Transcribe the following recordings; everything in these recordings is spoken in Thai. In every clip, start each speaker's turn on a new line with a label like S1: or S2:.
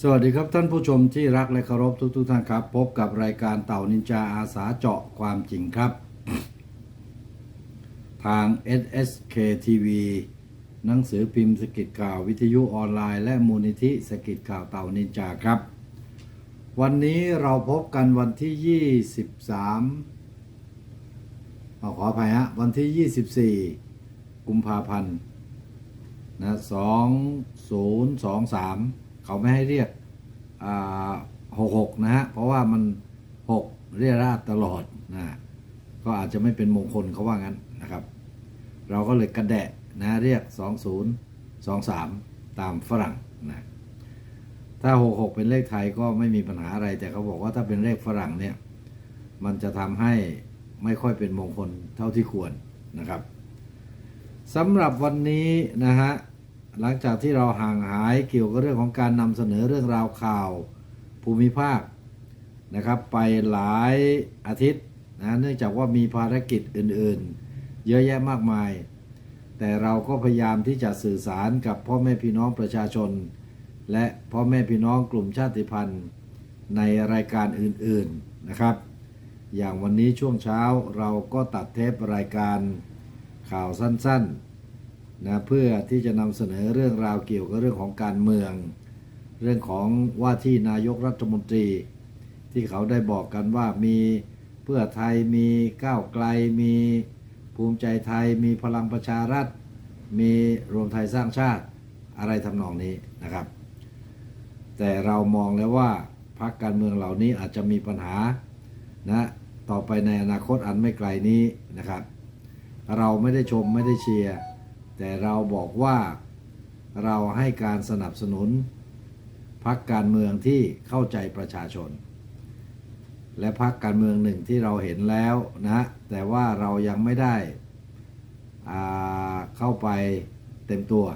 S1: สวัสดีครับท่านผู้ชมที่รักและเคารพทุกๆทท่านครับ พบกับรายการเต่านินจาอาสาเจาะความจริงครับ ทาง SSK TV หนังสือพิมพ์สกิดข่าววิทยุออนไลน์และมูลนิธิสกิดข่าวเต่านินจาครับ วันนี้เราพบกันวันที่ 23 ขอขออภัยฮะ วันที่ 24 กุมภาพันธ์นะ2023 เขาไม่ให้เรียกหกหกนะฮะเพราะว่ามันหกเรียราตลอดนะก็อาจจะไม่เป็นมงคลเขาว่างั้นนะครับ เราก็เลยกระแดะนะเรียกสองศูนย์สองสามตามฝรั่งนะถ้าหกหกเป็นเลขไทยก็ไม่มีปัญหาอะไร แต่เขาบอกว่าถ้าเป็นเลขฝรั่งเนี่ย มันจะทำให้ไม่ค่อยเป็นมงคลเท่าที่ควรนะครับสำหรับวันนี้นะฮะ หลังจากที่เราห่างหายเกี่ยวกับเรื่องของการนำเสนอเรื่องราวข่าวภูมิภาคนะครับไปหลายอาทิตย์นะเนื่องจากว่ามีภารกิจอื่นๆ เยอะแยะมากมาย แต่เราก็พยายามที่จะสื่อสารกับพ่อแม่พี่น้องประชาชน และพ่อแม่พี่น้องกลุ่มชาติพันธุ์ในรายการอื่นๆนะครับ อย่างวันนี้ช่วงเช้าเราก็ตัดเทปรายการข่าวสั้นๆ นะเพื่อที่จะนำเสนอเรื่องราวเกี่ยวกับเรื่องของการเมือง เรื่องของว่าที่นายกรัฐมนตรี ที่เขาได้บอกกันว่ามีเพื่อไทยมีก้าวไกล มีภูมิใจไทย มีพลังประชารัฐ มีรวมไทยสร้างชาติอะไรทำนองนี้นะครับ แต่เรามองแล้วว่าพรรคการเมืองเหล่านี้อาจจะมีปัญหานะต่อไปในอนาคตอันไม่ไกลนี้นะครับ เราไม่ได้ชมไม่ได้เชียร์ แต่เราบอกว่าเราให้การสนับสนุนพรรคการเมืองที่เข้าใจประชาชน และพรรคการเมืองหนึ่งที่เราเห็นแล้วนะแต่ว่าเรายังไม่ได้เข้าไปเต็มตัว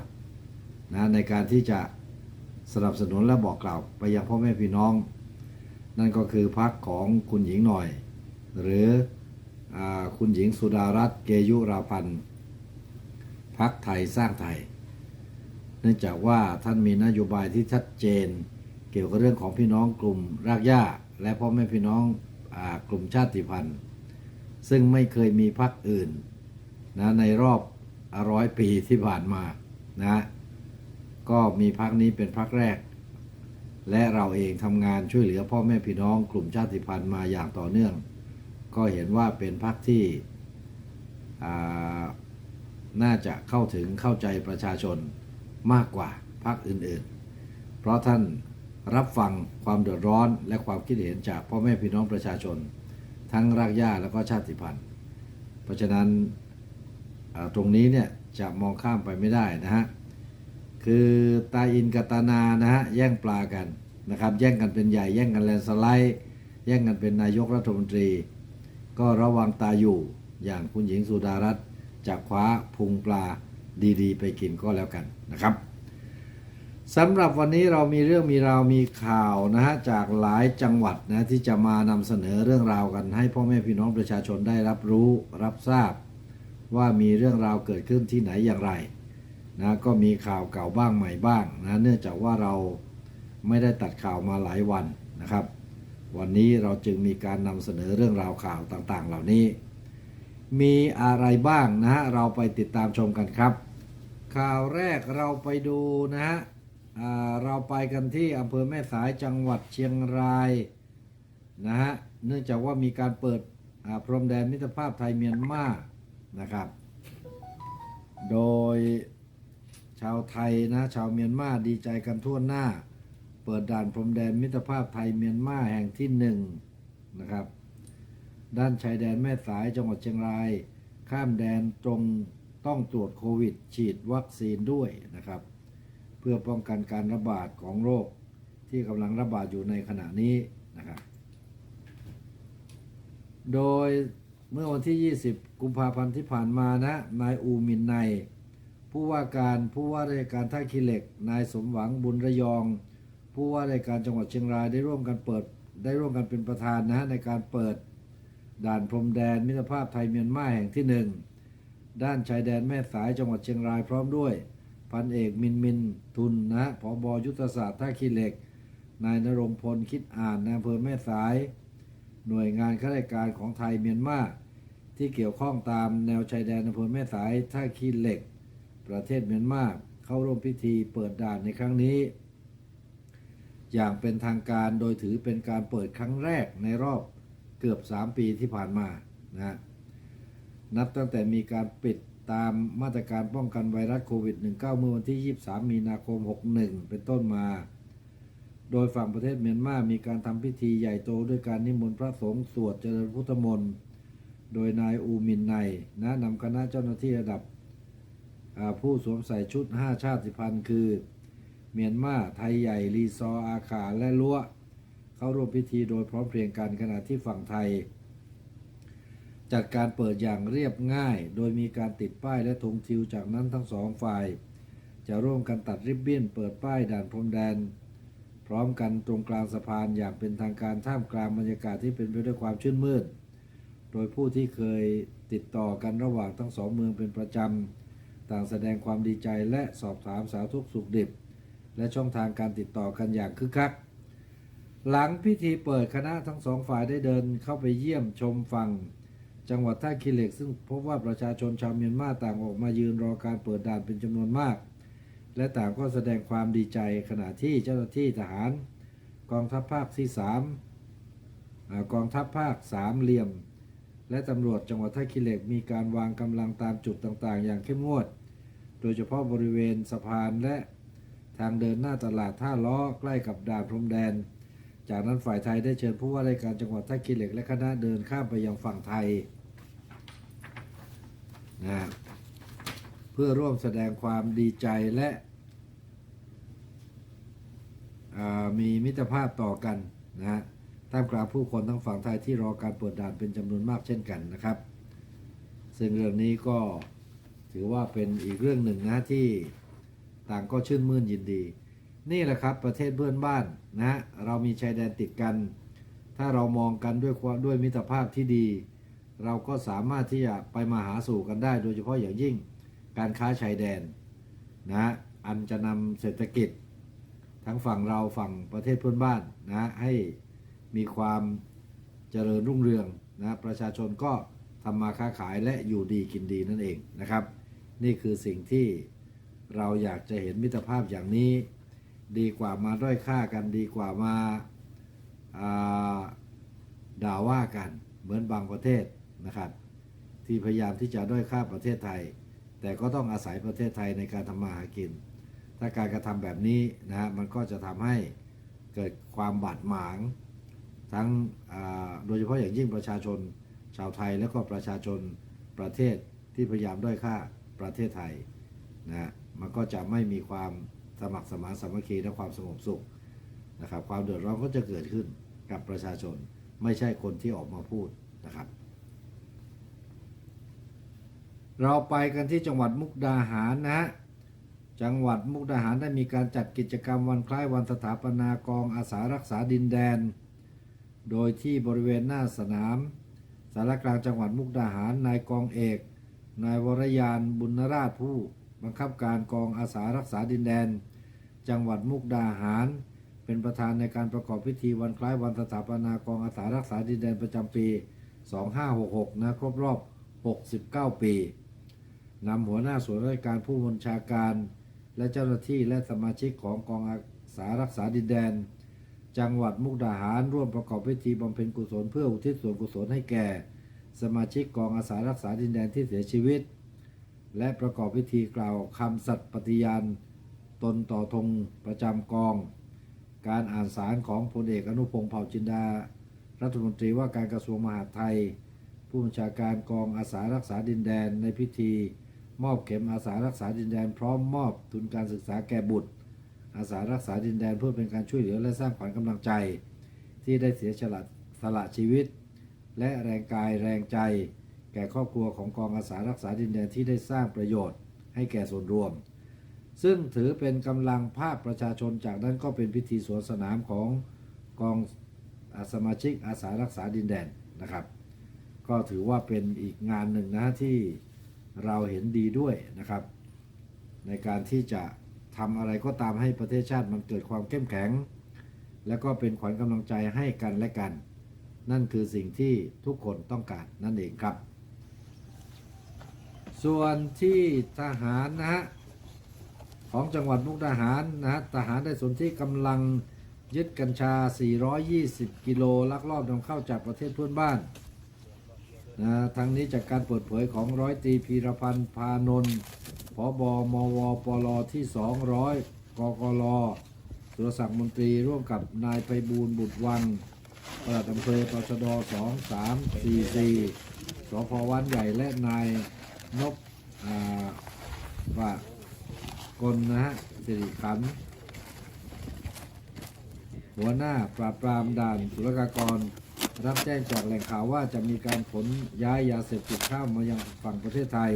S1: นะในการที่จะสนับสนุนและบอกกล่าวไปยังพ่อแม่พี่น้อง นั่นก็คือพรรคของคุณหญิงหน่อย หรืออคุณหญิงสุดารัตน์เกยุราพันธ์ พักไทยสร้างไทย เนื่องจากว่าท่านมีนโยบายที่ชัดเจน เกี่ยวกับเรื่องของพี่น้องกลุ่มรากหญ้า และพ่อแม่พี่น้องอกลุ่มชาติพันธุ์ ซึ่งไม่เคยมีพรรคอื่นนะในรอบร้อยปีที่ผ่านมานะก็มีพรรคนี้เป็นพรรคแรก และเราเองทำงานช่วยเหลือพ่อแม่พี่น้องกลุ่มชาติพันธุ์มาอย่างต่อเนื่อง ก็เห็นว่าเป็นพรรคที่ น่าจะเข้าถึงเข้าใจประชาชนมากกว่าพรรคอื่นๆ เพราะท่านรับฟังความเดือดร้อนและความคิดเห็นจากพ่อแม่พี่น้องประชาชน ทั้งรากหญ้าแล้วก็ชาติพันธุ์ เพราะฉะนั้นตรงนี้เนี่ยจะมองข้ามไปไม่ได้นะฮะ คือตาอินกับตานานะฮะแย่งปลากันนะครับแย่งกันเป็นใหญ่แย่งกันแลนสไลด์ แย่งกันเป็นนายกรัฐมนตรี ก็ระวังตาอยู่อย่างคุณหญิงสุดารัตน์ จะคว้าพุงปลาดีๆ ไปกินก็แล้วกันนะครับสำหรับวันนี้เรามีเรื่องมีราวมีข่าวนะฮะจากหลายจังหวัดนะที่จะมานำเสนอเรื่องราวกันให้พ่อแม่พี่น้องประชาชนได้รับรู้รับทราบ ว่ามีเรื่องราวเกิดขึ้นที่ไหนอย่างไรนะก็มีข่าวเก่าบ้างใหม่บ้างนะเนื่องจากว่าเราไม่ได้ตัดข่าวมาหลายวันนะครับ วันนี้เราจึงมีการนำเสนอเรื่องราวข่าวต่างๆ เหล่านี้ มีอะไรบ้างนะฮะเราไปติดตามชมกันครับ ข่าวแรกเราไปดูนะฮะเราไปกันที่อำเภอแม่สายจังหวัดเชียงรายนะฮะเนื่องจากว่ามีการเปิดพรมแดนมิตรภาพไทยเมียนมานะครับ โดยชาวไทยนะชาวเมียนมาดีใจกันทั่วหน้า เปิดด่านพรมแดนมิตรภาพไทยเมียนมาแห่งที่หนึ่งนะครับ ด้านชายแดนแม่สายจังหวัดเชียงราย ข้ามแดนตรงต้องตรวจโควิด ฉีดวัคซีนด้วยนะครับ เพื่อป้องกันการระบาดของโรคที่กำลังระบาดอยู่ในขณะนี้นะครับ โดยเมื่อวันที่ 20 กุมภาพันธ์ที่ผ่านมานะนายอูมินไนผู้ว่าการผู้ว่าราชการท่าขี้เหล็ก นายสมหวังบุญระยอง ผู้ว่าราชการจังหวัดเชียงรายได้ร่วมกันเปิดได้ร่วมกันเป็นประธานนะฮะในการเปิด ด่านพรมแดนมิตรภาพไทยเมียนมาแห่งที่หนึ่งด้านชายแดนแม่สายจังหวัดเชียงรายพร้อมด้วย พันเอกมินมินทุนนะผอบอยุทธศาสตร์ท่าขี้เหล็ก นายนรงพลคิดอ่านนายอำเภอแม่สาย หน่วยงานข้าราชการของไทยเมียนมาที่เกี่ยวข้องตามแนวชายแดนอำเภอแม่สายท่าขี้เหล็ก ประเทศเมียนมาเข้าร่วมพิธีเปิดด่านในครั้งนี้ อย่างเป็นทางการโดยถือเป็นการเปิดครั้งแรกในรอบ เกือบ 3 ปีที่ผ่านมานะนับตั้งแต่มีการปิดตามมาตรการป้องกันไวรัสโควิด -19 เมื่อวันที่ 23 มีนาคม 61 เป็นต้นมา โดยฝั่งประเทศเมียนมา มีการทำพิธีใหญ่โตด้วยการนิมนต์พระสงฆ์สวดเจริญพุทธมนต์โดยนายอูมินไนนะนำคณะเจ้าหน้าที่ระดับผู้สวมใส่ชุด 5 ชาติพันธุ์คือ เมียนมา ไทยใหญ่ ลีซออาขาและลัว เข้าร่วมพิธีโดยพร้อมเพรียงกันขณะที่ฝั่งไทย จัดการเปิดอย่างเรียบง่าย โดยมีการติดป้ายและธงทิวจากนั้นทั้งสองฝ่าย จะร่วมกันตัดริบบิ้นเปิดป้ายด่านพรมแดน พร้อมกันตรงกลางสะพานอย่างเป็นทางการท่ามกลางบรรยากาศที่เป็นไปด้วยความชื่นมื่นโดยผู้ที่เคยติดต่อกันระหว่างทั้งสองเมืองเป็นประจำ ต่างแสดงความดีใจและสอบถามสาธุสุขดิบ และช่องทางการติดต่อกันอย่างคึกคัก หลังพิธีเปิดคณะทั้งสองฝ่ายได้เดินเข้าไปเยี่ยมชมฝั่ง จังหวัดท่าขี้เหล็ก ซึ่งพบว่าประชาชนชาวเมียนมาต่างออกมายืนรอการเปิดด่านเป็นจำนวนมาก และต่างก็แสดงความดีใจขณะที่เจ้าหน้าที่ทหาร กองทัพภาคที่3กองทัพภาคสามเหลี่ยม และตำรวจจังหวัดท่าขี้เหล็กมีการวางกำลังตามจุดต่างๆ อย่างเข้มงวด โดยเฉพาะบริเวณสะพานและทางเดินหน้าตลาดท่าล้อใกล้กับด่านพรมแดน จากนั้นฝ่ายไทยได้เชิญผู้ว่าราชการจังหวัดท่าขี้เหล็กและคณะเดินข้ามไปยังฝั่งไทยนะเพื่อร่วมแสดงความดีใจและมีมิตรภาพต่อกันนะฮะท่ามกลางผู้คนทั้งฝั่งไทยที่รอการเปิดด่านเป็นจำนวนมากเช่นกันนะครับ ซึ่งเรื่องนี้ก็ถือว่าเป็นอีกเรื่องหนึ่งนะที่ต่างก็ชื่นมื่นยินดี นี่แหละครับประเทศเพื่อนบ้าน นะเรามีชายแดนติดกัน ถ้าเรามองกันด้วยความด้วยมิตรภาพที่ดี เราก็สามารถที่จะไปมาหาสู่กันได้ โดยเฉพาะอย่างยิ่งการค้าชายแดนนะอันจะนำเศรษฐกิจ ทั้งฝั่งเราฝั่งประเทศเพื่อนบ้านนะให้มีความเจริญรุ่งเรืองนะประชาชนก็ทำมาค้าขายและอยู่ดีกินดีนั่นเองนะครับ นี่คือสิ่งที่เราอยากจะเห็นมิตรภาพอย่างนี้ ดีกว่ามาด้อยค่ากันดีกว่ามาาด่าว่ากันเหมือนบางประเทศนะครับ ที่พยายามที่จะด้อยค่าประเทศไทย แต่ก็ต้องอาศัยประเทศไทยในการทำมาหากิน ถ้าการกระทำแบบนี้นะฮะมันก็จะทำให้เกิดความบาดหมาง ทั้งโดยเฉพาะอย่างยิ่งประชาชนชาวไทยและก็ประชาชนประเทศที่พยายามด้อยค่าประเทศไทยนะมันก็จะไม่มีความ สมัครสมานสามัคคีและความสงบสุขนะครับความเดือดร้อนก็จะเกิดขึ้นกับประชาชนไม่ใช่คนที่ออกมาพูดนะครับ เราไปกันที่จังหวัดมุกดาหารนะฮะจังหวัดมุกดาหารได้มีการจัดกิจกรรมวันคล้ายวันสถาปนากองอาสารักษาดินแดน โดยที่บริเวณหน้าสนามสารกลางจังหวัดมุกดาหารนายกองเอก นายวรยานบุญราชผู้ บังคับการกองอาสารักษาดินแดน จังหวัดมุกดาหาร เป็นประธานในการประกอบพิธีวันคล้ายวันสถาปนากองอาสารักษาดินแดนประจำปี 2566 นะครบรอบ 69 ปีนำหัวหน้าส่วนราชการผู้บัญชาการ และเจ้าหน้าที่และสมาชิกของกองอาสารักษาดินแดน จังหวัดมุกดาหารร่วมประกอบพิธีบำเพ็ญกุศลเพื่ออุทิศส่วนกุศลให้แก่ สมาชิกกองอาสารักษาดินแดนที่เสียชีวิต และประกอบพิธีกล่าวคำสัตย์ปฏิญาณ ตนต่อธงประจำกอง การอ่านสารของพลเอกอนุพงศ์เผ่าจินดา รัฐมนตรีว่าการกระทรวงมหาดไทย ผู้บัญชาการกองอาสารักษาดินแดนในพิธี มอบเข็มอาสารักษาดินแดน พร้อมมอบทุนการศึกษาแก่บุตร อาสารักษาดินแดนเพื่อเป็นการช่วยเหลือและสร้างขวัญกำลังใจ ที่ได้เสียสละสละชีวิต และแรงกายแรงใจ แก่ครอบครัวของกองอาสารักษาดินแดนที่ได้สร้างประโยชน์ ให้แก่ส่วนรวม ซึ่งถือเป็นกำลังภาคประชาชนจากนั้นก็เป็นพิธีสวนสนามของกองอาสมาชิกอาสารักษาดินแดนนะครับ ก็ถือว่าเป็นอีกงานหนึ่งนะที่เราเห็นดีด้วยนะครับ ในการที่จะทำอะไรก็ตามให้ประเทศชาติมันเกิดความเข้มแข็ง แล้วก็เป็นขวัญกำลังใจให้กันและกัน นั่นคือสิ่งที่ทุกคนต้องการนั่นเองครับ ส่วนที่ทหารนะฮะ ของจังหวัดมุกดาหารนะฮะทหารได้สนที่กำลังยึดกัญชา 420 กิโลลักลอบนำเข้าจากประเทศเพื่อนบ้านนะทั้งนี้จากการเปิดเผยของร้อยตรีพีรพันธ์พานนท์พบมวปลที่ 200กกลสุรศักดิ์มนตรีร่วมกับนายไพบูลย์บุตรวังปลัดอำเภอตชด2344สพวันใหญ่และนายนบอ่าว่า กลนะฮะสิริขันหัวหน้าปราบปรามด่านศุลกากร รับแจ้งจากแหล่งข่าวว่าจะมีการขนย้ายยาเสพติดข้ามมายังฝั่งประเทศไทย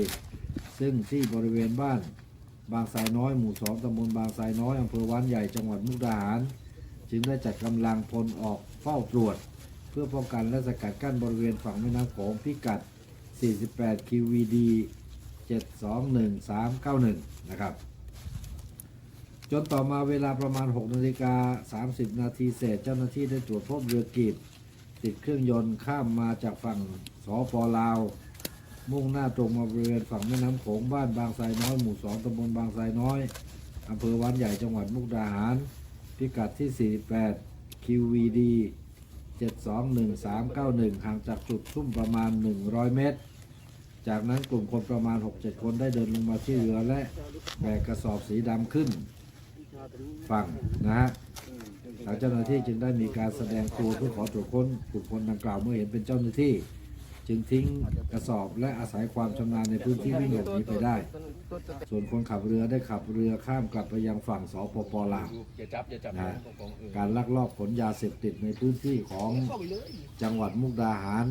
S1: ซึ่งที่บริเวณบ้านบางทรายน้อยหมู่สองตำบลบางทรายน้อยอำเภอวานใหญ่จังหวัดมุกดาหาร จึงได้จัดกำลังพลออกเฝ้าตรวจ เพื่อป้องกันและสกัดกั้นบริเวณฝั่งแม่น้ำโขงพิกัด 48 QVD 721391 นะครับ จนต่อมาเวลาประมาณ 6นาฬิกา30 นาทีเศษ เจ้าหน้าที่ได้ตรวจพบเรือกีบติดเครื่องยนต์ข้ามมาจากฝั่งสปลาว มุ่งหน้าตรงมาบริเวณฝั่งแม่น้ำโขงบ้านบางไทรน้อยหมู่2ตำบลบางไทรน้อยอำเภอวานใหญ่จังหวัดมุกดาหาร พิกัดที่ 48 QVD 721391 ห่างจากจุดทุ่มประมาณ 100 เมตร จากนั้นกลุ่มคนประมาณ 6-7 คนได้เดินลงมาที่เรือและแบกกระสอบสีดำขึ้น ฝั่งนะฮะทางเจ้าหน้าที่จึงได้มีการแสดงตัวเพื่อขอตรวจค้นกลุ่มคนดังกล่าวเมื่อเห็นเป็นเจ้าหน้าที่ จึงทิ้งกระสอบและอาศัยความชำนาญในพื้นที่วิ่งหลบหนีไปได้ ส่วนคนขับเรือได้ขับเรือข้ามกลับไปยังฝั่งสปปลาว
S2: อย่าจับอย่าจับ
S1: นะ การลักลอบขนยาเสพติดในพื้นที่ของจังหวัดมุกดาหาร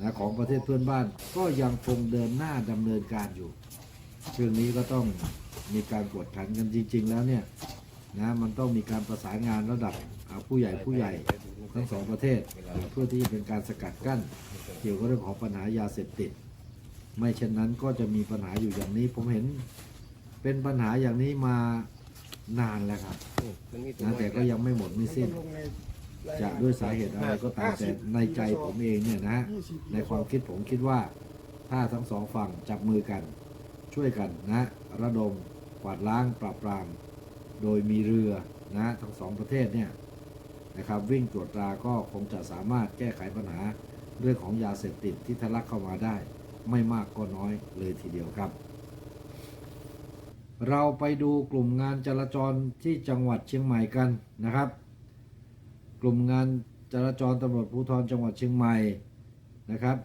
S1: นะของประเทศเพื่อนบ้านก็ยังคงเดินหน้าดำเนินการอยู่เรื่องนี้ก็ต้อง มีการกวดขันกันจริง ๆ แล้วเนี่ยนะมันต้องมีการประสานงานระดับอ่าผู้ใหญ่ผู้ใหญ่ทั้งสองประเทศ เพื่อที่จะเป็นการสกัดกั้น เกี่ยวกับเรื่องของปัญหายาเสพติด ไม่เช่นนั้นก็จะมีปัญหาอยู่อย่างนี้ ผมเห็นเป็นปัญหาอย่างนี้มานานแล้วครับ
S2: นะ
S1: แต่ก็ยังไม่หมดไม่สิ้นจะด้วยสาเหตุอะไรก็ตามแต่ในใจผมเองเนี่ยนะในความคิดผมคิดว่าถ้าทั้งสองฝั่งจับมือกัน ช่วยกันนะระดมกวาดล้างปราบปราม โดยมีเรือนะทั้งสองประเทศเนี่ยนะครับวิ่งตรวจตราก็คงจะสามารถแก้ไขปัญหาเรื่องของยาเสพติดที่ทะลักเข้ามาได้ ไม่มากก็น้อยเลยทีเดียวครับ เราไปดูกลุ่มงานจราจรที่จังหวัดเชียงใหม่กันนะครับ กลุ่มงานจราจรตำรวจภูธรจังหวัดเชียงใหม่นะครับ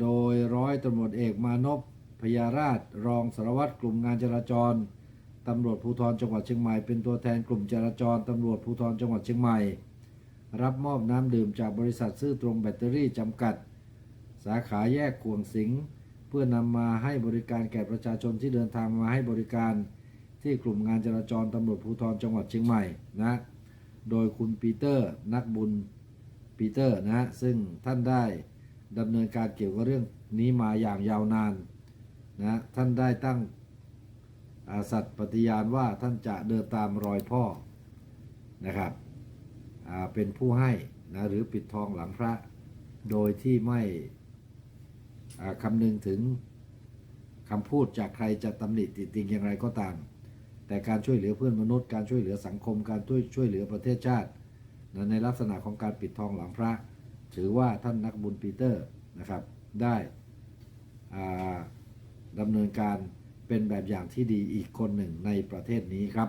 S1: โดยร้อยตำรวจเอกมานพ พยาราช รองสารวัตรกลุ่มงานจราจรตำรวจภูธรจังหวัดเชียงใหม่เป็นตัวแทนกลุ่มจราจรตำรวจภูธรจังหวัดเชียงใหม่ รับมอบน้ำดื่มจากบริษัทซื่อตรงแบตเตอรี่จำกัด สาขาแยกขวงสิงห์เพื่อนำมาให้บริการแก่ประชาชนที่เดินทางมาให้บริการ ที่กลุ่มงานจราจรตำรวจภูธรจังหวัดเชียงใหม่นะโดยคุณปีเตอร์นักบุญปีเตอร์นะซึ่งท่านได้ดำเนินการเกี่ยวกับเรื่องนี้มาอย่างยาวนาน นะท่านได้ตั้งอาสัตย์ปฏิญาณว่าท่านจะเดินตามรอยพ่อนะครับเป็นผู้ให้นะหรือปิดทองหลังพระ โดยที่ไม่คำนึงถึงคำพูดจากใครจะตำหนิติติงอย่างไรก็ตาม แต่การช่วยเหลือเพื่อนมนุษย์ การช่วยเหลือสังคม การช่วยช่วยเหลือประเทศชาตินะในลักษณะของการปิดทองหลังพระ ถือว่าท่านนักบุญปีเตอร์นะครับได้อ่า ดำเนินการเป็นแบบอย่างที่ดีอีกคนหนึ่งในประเทศนี้ครับ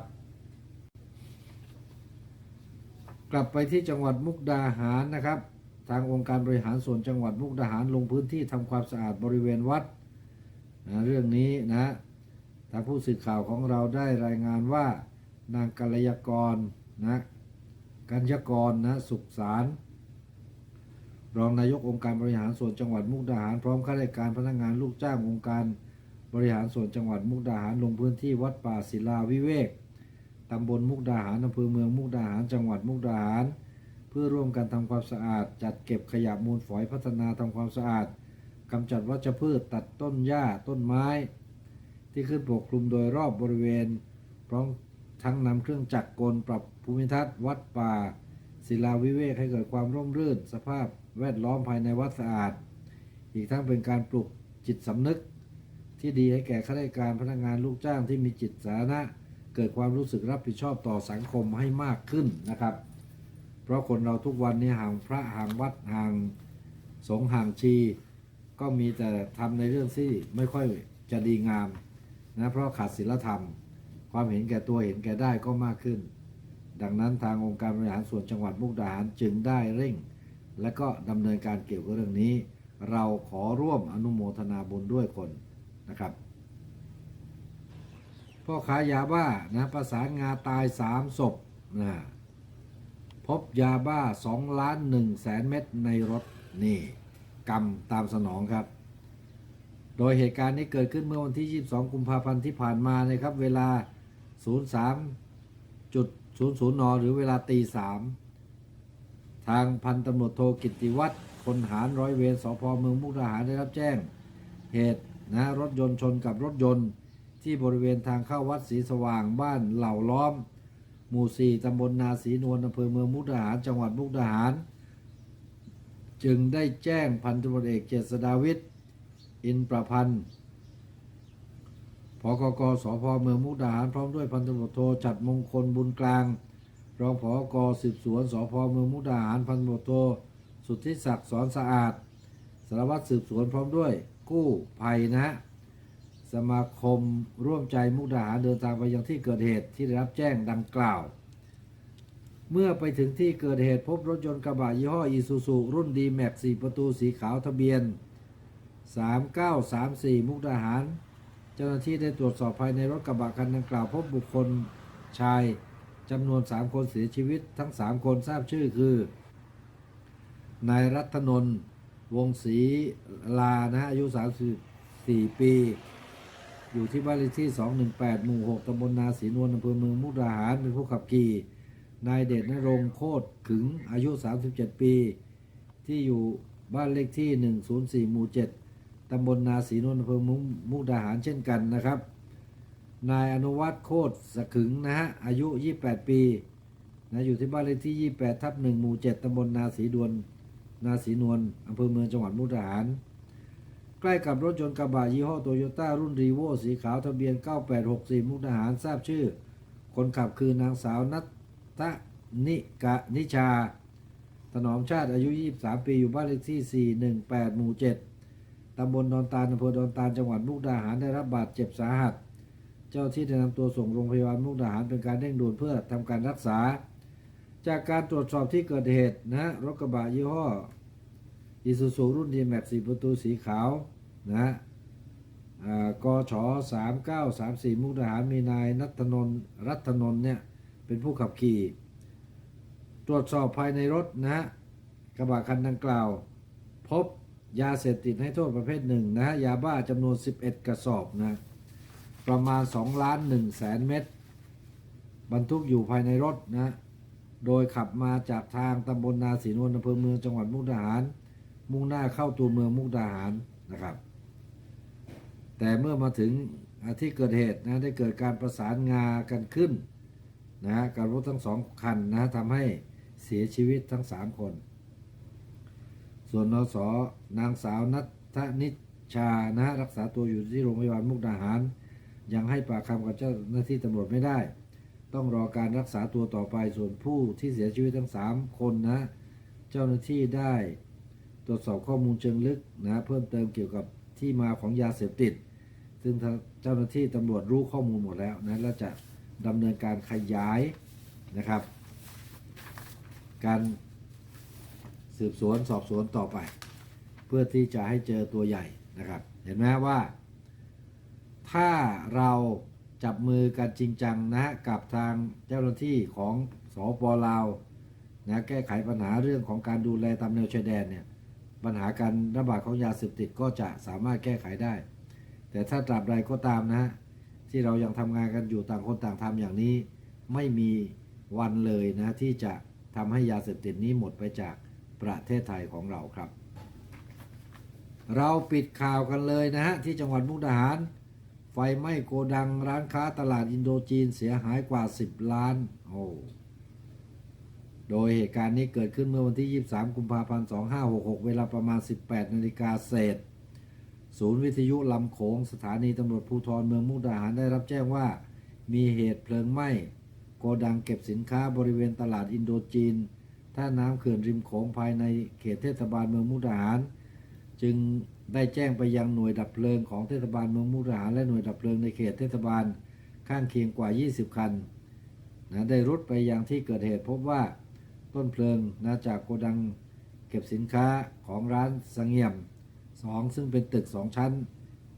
S1: กลับไปที่จังหวัดมุกดาหารนะครับ ทางองค์การบริหารส่วนจังหวัดมุกดาหารลงพื้นที่ทำความสะอาดบริเวณวัดนะเรื่องนี้นะทางผู้สื่อข่าวของเราได้รายงานว่านางกัลยากรนะกัญญากรนะสุขสารรองนายกองค์การบริหารส่วนจังหวัดมุกดาหาร พร้อมข้าราชการพนักงานลูกจ้างองค์การ บริหารส่วนจังหวัดมุกดาหารลงพื้นที่วัดป่าศิลาวิเวกตำบลมุกดาหารอำเภอเมืองมุกดาหารจังหวัดมุกดาหาร เพื่อร่วมกันทำความสะอาด จัดเก็บขยะมูลฝอยพัฒนาทำความสะอาดกำจัดวัชพืชตัดต้นหญ้าต้นไม้ ที่ขึ้นปกคลุมโดยรอบบริเวณ พร้อมทั้งนำเครื่องจักรกลปรับภูมิทัศน์ วัดป่า ศิลาวิเวกให้เกิดความร่มรื่น สภาพแวดล้อมภายในวัดสะอาด อีกทั้งเป็นการปลุกจิตสำนึก ที่ดีให้แก่ข้าราชการพนักงานลูกจ้างที่มีจิตสาธารณะเกิดความรู้สึกรับผิดชอบต่อสังคมให้มากขึ้นนะครับ เพราะคนเราทุกวันนี้ห่างพระห่างวัดห่างสงฆ์ห่างชี ก็มีแต่ทำในเรื่องที่ไม่ค่อยจะดีงามนะเพราะขาดศีลธรรม ความเห็นแก่ตัวเห็นแก่ได้ก็มากขึ้น ดังนั้นทางองค์การบริหารส่วนจังหวัดมุกดาหารจึงได้เร่ง และก็ดำเนินการเกี่ยวกับเรื่องนี้ เราขอร่วมอนุโมทนาบุญด้วยคน นะครับพ่อขายยาบ้านะประสานงาตายสามศพนะพบยาบ้า2ล้าน1แสนเม็ดในรถนี่กรรมตามสนองครับ โดยเหตุการณ์นี้เกิดขึ้นเมื่อวันที่ 22 กุมภาพันธ์ที่ผ่านมานะครับ เวลา 03.00 น หรือเวลาตีสามทางพันตำรวจโทกิติวัฒน์คนหารร้อยเวรสพเมืองมุกดาหารได้รับแจ้ง เหตุ นะรถยนต์ชนกับรถยนต์ที่บริเวณทางเข้าวัดศรีสว่างบ้านเหล่าล้อม หมู่ 4ตำบลนาศรีนวลอำเภอเมืองมุกดาหาร จังหวัดมุกดาหาร จึงได้แจ้งพันตำรวจเอกเจษดาวิทย์อินประพันธ์พกกสพเมืองมุกดาหาร พร้อมด้วยพันตำรวจโทจัดมงคลบุญกลาง รองผอกสืบสวนสพเมืองมุกดาหาร พันตำรวจโทสุทธิศักดิ์สอนสะอาด สารวัตรสืบสวนพร้อมด้วย กู้ภัยนะฮะสมาคมร่วมใจมุกดาหารเดินทางไปยังที่เกิดเหตุที่ได้รับแจ้งดังกล่าว เมื่อไปถึงที่เกิดเหตุพบรถยนต์กระบะยี่ห้ออีซูซูรุ่นดีแม็ก4ประตูสีขาวทะเบียน 3934 มุกดาหาร เจ้าหน้าที่ได้ตรวจสอบภายในรถกระบะคันดังกล่าว พบบุคคลชายจำนวน 3 คนเสียชีวิตทั้ง 3 คนทราบชื่อคือ นายรัตนนท์ วงศรีลานะฮะอายุ 34 ปี อยู่ที่บ้านเลขที่ 218 หมู่ 6ตำบลนาศรีนวลอำเภอเมืองมุกดาหาร เป็นผู้ขับขี่นายเดชนรงโคตรขึงอายุ 37 ปี ที่อยู่บ้านเลขที่ 104 หมู่ 7ตำบลนาศรีนวลอำเภอมุกมุกดาหารเช่นกันนะครับ นายอนุวัฒน์โคตรสขึงนะฮะอายุ 28 ปีนะอยู่ที่บ้านเลขที่ 28 ทับ1หมู่ 7ตำบลนาศรีดวน นาศีนวลอำเภอเมืองจังหวัดมุกดาหาร ใกล้กับรถยนต์กระบะยี่ห้อโตโยต้ารุ่นรีโวสีขาวทะเบียน 9864 มุกดาหารทราบชื่อ คนขับคือนางสาวนัทนิกะนิชา ถนอมชาติอายุ 23 ปีอยู่บ้านเลขที่ 418 หมู่ 7 ตำบลดอนตาลอำเภอดอนตาลจังหวัดมุกดาหารได้รับบาดเจ็บสาหัส เจ้าที่ได้นำตัวส่งโรงพยาบาลมุกดาหารเป็นการเร่งด่วนเพื่อทำการรักษา จากการตรวจสอบที่เกิดเหตุนะรถกระบะยี่ห้ออีซูซูรุ่นดีแม็กสีประตูสีขาวนะฮะอ่ากช3934มุกดาหารมีนายนัทนนรัตนนเนี่ยเป็นผู้ขับขี่ ตรวจสอบภายในรถนะฮะกระบะคันดังกล่าว พบยาเสพติดให้โทษประเภทหนึ่งนะฮะยาบ้าจำนวน 11 กระสอบนะประมาณ2ล้าน1แสนเม็ดบรรทุกอยู่ภายในรถนะ โดยขับมาจากทางตำบลนาศรีนวลอำเภอเมืองจังหวัดมุกดาหาร มุ่งหน้าเข้าตัวเมืองมุกดาหารนะครับ แต่เมื่อมาถึงที่เกิดเหตุนะได้เกิดการประสานงากันขึ้นนะกับรถทั้งสองคันนะทำให้เสียชีวิตทั้งสามคน ส่วนนสนางสาวนัทนิชานะรักษาตัวอยู่ที่โรงพยาบาลมุกดาหาร ยังให้ปากคำกับเจ้าหน้าที่ตำรวจไม่ได้ ต้องรอการรักษาตัวต่อไปส่วนผู้ที่เสียชีวิตทั้ง 3 คนนะ เจ้าหน้าที่ได้ ตรวจสอบข้อมูลเชิงลึกนะเพิ่มเติมเกี่ยวกับที่มาของยาเสพติด ซึ่งเจ้าหน้าที่ตำรวจรู้ข้อมูลหมดแล้วนะและจะดำเนินการขยายนะครับ การสืบสวนสอบสวนต่อไป เพื่อที่จะให้เจอตัวใหญ่นะครับ เห็นไหมว่าถ้าเรา จับมือกันจริงจังนะกับทางเจ้าหน้าที่ของสปลาวนะแก้ไขปัญหาเรื่องของการดูแลตามแนวชายแดนเนี่ยปัญหาการระบาดของยาเสพติดก็จะสามารถแก้ไขได้ แต่ถ้าตราบใดก็ตามนะที่เรายังทำงานกันอยู่ต่างคนต่างทำอย่างนี้ ไม่มีวันเลยนะที่จะทำให้ยาเสพติดนี้หมดไปจากประเทศไทยของเราครับ เราปิดข่าวกันเลยนะฮะที่จังหวัดมุกดาหาร ฟไหม้โกดังร้านค้าตลาดอินโดจีนเสียหายกว่า 10 ล้าน โอ้ โดยเหตุการณ์นี้เกิดขึ้นเมื่อวันที่ 23 กุมภาพันธ์ 2566 เวลาประมาณ 18 นาฬิกาเศษ ศูนย์วิทยุลำโขง สถานีตำรวจภูธรเมืองมุกดาหารได้รับแจ้งว่า มีเหตุเพลิงไหม้ โกดังเก็บสินค้าบริเวณตลาดอินโดจีน ท่าน้ำเขื่อนริมโขงภายในเขตเทศบาลเมืองมุกดาหาร จึงได้แจ้งไปยังหน่วยดับเพลิงของเทศบาลเมืองมุกดาหารและหน่วยดับเพลิงในเขตเทศบาลข้างเคียงกว่า 20 คันนะได้รุดไปยังที่เกิดเหตุพบว่าต้นเพลิงนะจากโกดังเก็บสินค้าของร้านสังเงียม 2 ซึ่งเป็นตึก 2 ชั้น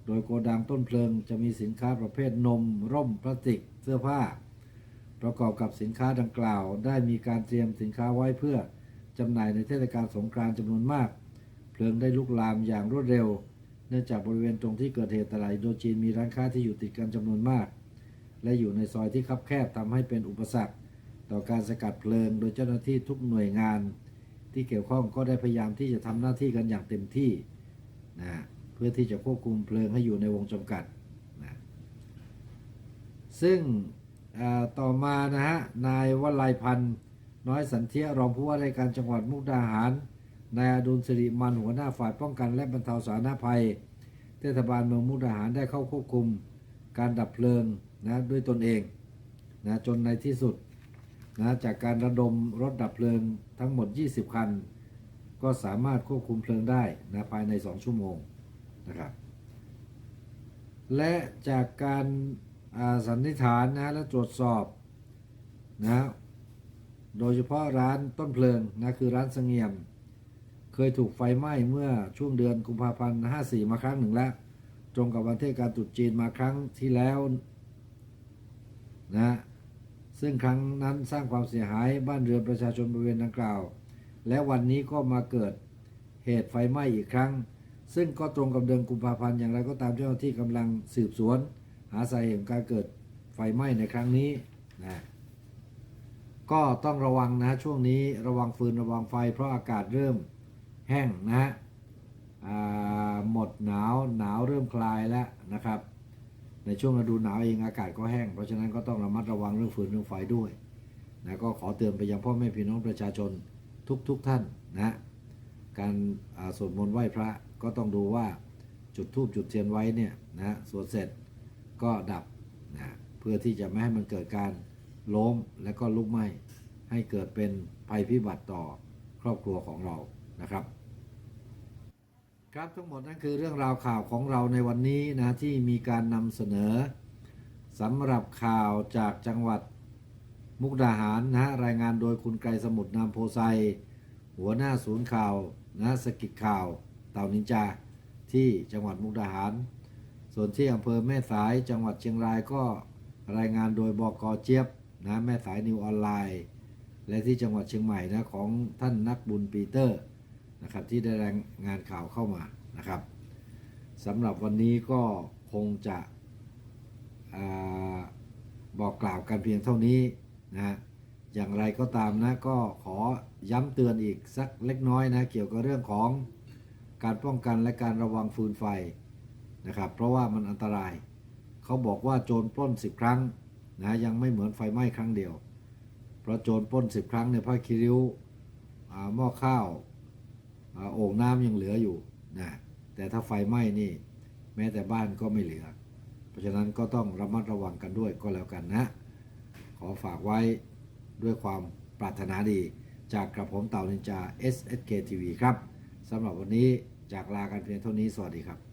S1: โดยโกดังต้นเพลิงจะมีสินค้าประเภทนม ร่มพลาสติกเสื้อผ้า ประกอบกับสินค้าดังกล่าว ได้มีการเตรียมสินค้าไว้เพื่อจำหน่ายในเทศกาลสงกรานต์จำนวนมาก ลิงได้ลุกลามอย่างรวดเร็ว เนื่องจากบริเวณตรงที่เกิดเหตุตลาดอินโดจีนมีร้านค้าที่อยู่ติดกันจำนวนมาก และอยู่ในซอยที่คับแคบทำให้เป็นอุปสรรค ต่อการสกัดเพลิง โดยเจ้าหน้าที่ทุกหน่วยงาน ที่เกี่ยวข้องก็ได้พยายามที่จะทำหน้าที่กันอย่างเต็มที่นะเพื่อที่จะควบคุมเพลิงให้อยู่ในวงจำกัดนะซึ่งต่อมานะฮะนายวลัยพันธ์น้อยสันเทียรองผู้ว่าราชการจังหวัดมุกดาหาร นายอดุลสิริมันหัวหน้าฝ่ายป้องกันและบรรเทาสาธารณภัย เทศบาลเมืองมุกดาหารได้เข้าควบคุมการดับเพลิงนะด้วยตนเองนะจนในที่สุดนะจากการระดมรถดับเพลิงทั้งหมด 20 คัน ก็สามารถควบคุมเพลิงได้นะภายใน 2 ชั่วโมงนะครับและจากการาสันนิษฐานนะและตรวจสอบนะโดยเฉพาะร้านต้นเพลิงนะคือร้านสงี่ยม เคยถูกไฟไหม้เมื่อช่วงเดือนกุมภาพันธ์54 มาครั้งหนึ่งแล้ว ตรงกับวันเทศกาลตรุษจีนมาครั้งที่แล้วนะซึ่งครั้งนั้นสร้างความเสียหายบ้านเรือนประชาชนบริเวณดังกล่าว และวันนี้ก็มาเกิดเหตุไฟไหม้อีกครั้ง ซึ่งก็ตรงกับเดือนกุมภาพันธ์อย่างไรก็ตามเจ้าหน้าที่กำลังสืบสวน หาสาเหตุของการเกิดไฟไหม้ในครั้งนี้นะก็ต้องระวังนะช่วงนี้ระวังฟืนระวังไฟเพราะอากาศเริ่ม แห้งนะหมดหนาวหนาวเริ่มคลายแล้วนะครับ ในช่วงฤดูหนาวเองอากาศก็แห้ง เพราะฉะนั้นก็ต้องระมัดระวังเรื่องฟืนเรื่องไฟด้วยนะก็ขอเตือนไปยังพ่อแม่พี่น้องประชาชนทุกๆทท่านนะการสวดมนต์ไหว้พระก็ต้องดูว่าจุดธูปจุดเทียนไว้เนี่ยนะสวดเสร็จก็ดับนะเพื่อที่จะไม่ให้มันเกิดการล้มและก็ลุกไหม้ให้เกิดเป็นภัยพิบัติต่อครอบครัวของเรา นะครับ ครับทั้งหมดนั่นคือเรื่องราวข่าวของเราในวันนี้นะที่มีการนำเสนอสำหรับข่าวจากจังหวัดมุกดาหารนะฮะรายงานโดยคุณไกรสมุทรนามโพไซ หัวหน้าศูนย์ข่าวนะสกิจข่าวเต่านินจาที่จังหวัดมุกดาหาร ส่วนที่อำเภอแม่สายจังหวัดเชียงรายก็รายงานโดยบกเจี๊ยบนะแม่สายนิวออนไลน์ และที่จังหวัดเชียงใหม่นะของท่านนักบุญปีเตอร์ นะครับที่ได้รายงานข่าวเข้ามานะครับสำหรับวันนี้ก็คงจะอบอกกล่าวกันเพียงเท่านี้นะฮะอย่างไรก็ตามนะก็ขอย้ำเตือนอีกสักเล็กน้อยนะเกี่ยวกับเรื่องของการป้องกันและการระวังฟืนไฟนะครับเพราะว่ามันอันตราย เขาบอกว่าโจรปล้น 10 ครั้งนะยังไม่เหมือนไฟไหม้ครั้งเดียว เพราะโจรปล้น 10 ครั้งเนี่ยผ้าคิริวหม้อข้าว โอ่งน้ำยังเหลืออยู่นะแต่ถ้าไฟไหม้นี่แม้แต่บ้านก็ไม่เหลือ เพราะฉะนั้นก็ต้องระมัดระวังกันด้วยก็แล้วกันนะ ขอฝากไว้ด้วยความปรารถนาดีจากกระผมเต่านินจา SSK TV ครับสำหรับวันนี้จากลากันเพียงเท่านี้สวัสดีครับ